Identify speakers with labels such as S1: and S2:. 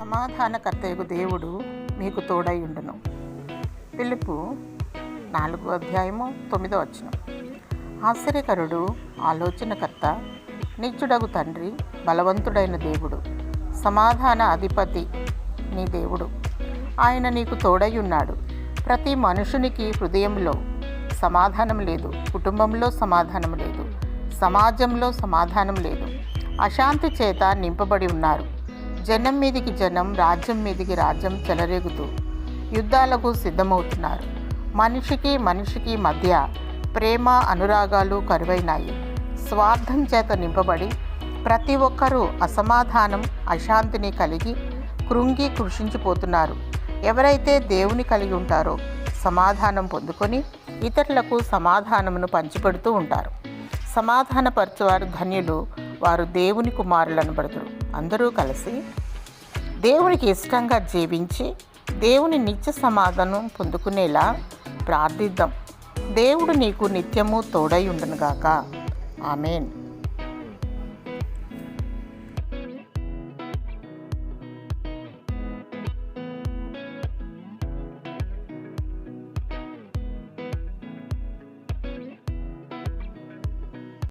S1: సమాధానకర్తయగు దేవుడు మీకు తోడై ఉండును. పిలుపు నాలుగో అధ్యాయము తొమ్మిదో వచ్చిన ఆశ్చర్యకరుడు ఆలోచనకర్త నిత్యుడగు తండ్రి బలవంతుడైన దేవుడు సమాధాన అధిపతి నీ దేవుడు. ఆయన నీకు తోడై ఉన్నాడు. ప్రతి మనుషునికి హృదయంలో సమాధానం లేదు. కుటుంబంలో సమాధానం లేదు. సమాజంలో సమాధానం లేదు. అశాంతి చేత నింపబడి ఉన్నారు. జనం మీదికి జనం రాజ్యం మీదికి రాజ్యం చెలరేగుతూ యుద్ధాలకు సిద్ధమవుతున్నారు. మనిషికి మనిషికి మధ్య ప్రేమ అనురాగాలు కరువైనాయి. స్వార్థం చేత నింపబడి ప్రతి ఒక్కరూ అసమాధానం అశాంతిని కలిగి కృంగి కృషించిపోతున్నారు. ఎవరైతే దేవుని కలిగి ఉంటారో సమాధానం పొందుకొని ఇతరులకు సమాధానమును పంచిపెడుతూ ఉంటారు. సమాధానపరచువారు ధన్యులు వారు దేవుని కుమారులను పడుతురు అందరూ కలిసి దేవునికి ఇష్టంగా జీవించి దేవుని నిత్య సమాధానం పొందుకునేలా ప్రార్థిద్దాం. దేవుడు నీకు నిత్యము తోడై ఉండునుగాక. ఆమెన్.